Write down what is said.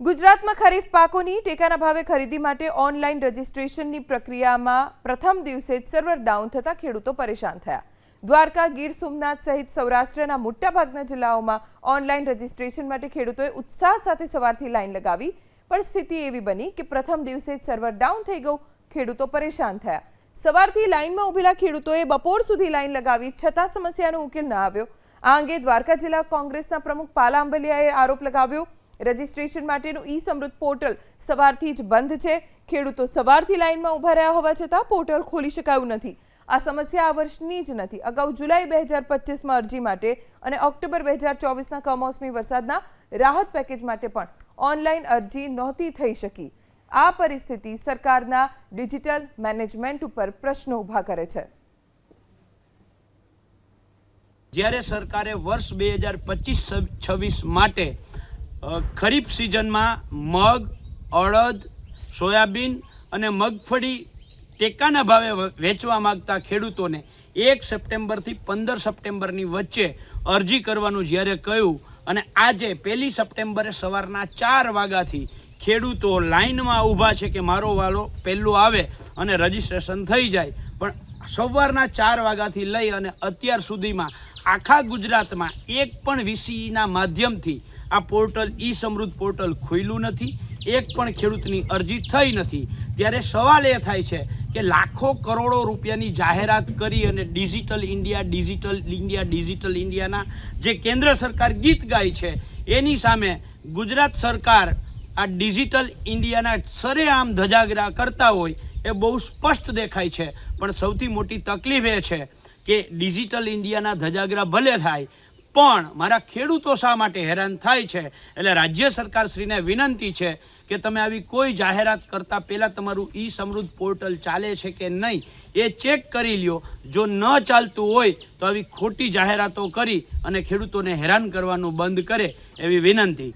ગુજરાતમાં ખરીફ પાકોની ટેકાના ભાવે ખરીદી માટે ઓનલાઈન રજીસ્ટ્રેશનની પ્રક્રિયામાં પ્રથમ દિવસે જ સર્વર ડાઉન થતાં ખેડૂતો પરેશાન થયા. દ્વારકા, ગીર સોમનાથ સહિત સૌરાષ્ટ્રના મોટાભાગના જિલ્લાઓમાં ઓનલાઈન રજીસ્ટ્રેશન માટે ખેડૂતોએ ઉત્સાહ સાથે સવારથી લાઈન લગાવી, પણ સ્થિતિ એવી બની કે પ્રથમ દિવસે જ સર્વર ડાઉન થઈ ગયું, ખેડૂતો પરેશાન થયા. સવારથી લાઈનમાં ઊભેલા ખેડૂતોએ બપોર સુધી લાઈન લગાવી છતાં સમસ્યાનો ઉકેલ ન આવ્યો. આ અંગે દ્વારકા જિલ્લા કોંગ્રેસના પ્રમુખ પાલા આંબલિયાએ આરોપ લગાવ્યો રજીસ્ટ્રેશન માટેનું ઈ સમૃદ્ધ પોર્ટલ સવારથી જ બંધ છે. ખેડૂતો સવારથી લાઇનમાં ઊભા રહ્યા હોવા છતાં પોર્ટલ ખોલી શકાયું નથી. આ સમસ્યા આ વર્ષની જ નથી. અગાઉ જુલાઈ બે હજાર પચીસમાં અરજી માટે અને ઓક્ટોબર બે હજાર ચોવીસના કમોસમી વરસાદના રાહત પેકેજ માટે પણ ઓનલાઈન અરજી નહોતી થઈ શકી. આ પરિસ્થિતિ સરકારના ડિજિટલ મેનેજમેન્ટ ઉપર પ્રશ્નો ઊભા કરે છે. જ્યારે સરકારે વર્ષ બે હજાર પચીસ છવ્વીસ માટે ખરીફ સિઝનમાં મગ, અડદ, સોયાબીન અને મગફળી ટેકાના ભાવે વેચવા માંગતા ખેડૂતોને એક સપ્ટેમ્બરથી પંદર સપ્ટેમ્બરની વચ્ચે અરજી કરવાનું જ્યારે કહ્યું અને આજે પહેલી સપ્ટેમ્બરે સવારના ચાર વાગ્યાથી ખેડૂતો લાઈનમાં ઊભા છે કે મારો વાલો પહેલું આવે અને રજીસ્ટ્રેશન થઈ જાય. પણ સવારના ચાર વાગ્યાથી લઈ અને અત્યાર સુધીમાં આખા ગુજરાતમાં એક પણ વીસીના માધ્યમથી આ પોર્ટલ ઈ સમૃદ્ધ પોર્ટલ ખુલ્યું નથી. એક પણ ખેડૂતની અરજી થઈ નથી. ત્યારે સવાલ એ થાય છે કે લાખો કરોડો રૂપિયાની જાહેરાત કરી અને digital India digital India, digital ઇન્ડિયાના જે કેન્દ્ર સરકાર ગીત ગાય છે, એની સામે ગુજરાત સરકાર આ ડિજિટલ ઇન્ડિયાના સરેઆમ ધજાગરા કરતા હોય એ બહુ સ્પષ્ટ દેખાય છે. પણ સૌથી મોટી તકલીફ એ છે કે ડિજિટલ ઇન્ડિયાના ધજાગરા ભલે થાય, પણ મારા ખેડૂતો શા માટે હેરાન થાય છે? એટલે રાજ્ય સરકારશ્રીને વિનંતી છે કે તમે આવી કોઈ જાહેરાત કરતાં પહેલાં તમારું ઈ સમૃદ્ધ પોર્ટલ ચાલે છે કે નહીં, એ ચેક કરી લ્યો. જો ન ચાલતું હોય તો આવી ખોટી જાહેરાતો કરી અને ખેડૂતોને હેરાન કરવાનું બંધ કરે એવી વિનંતી.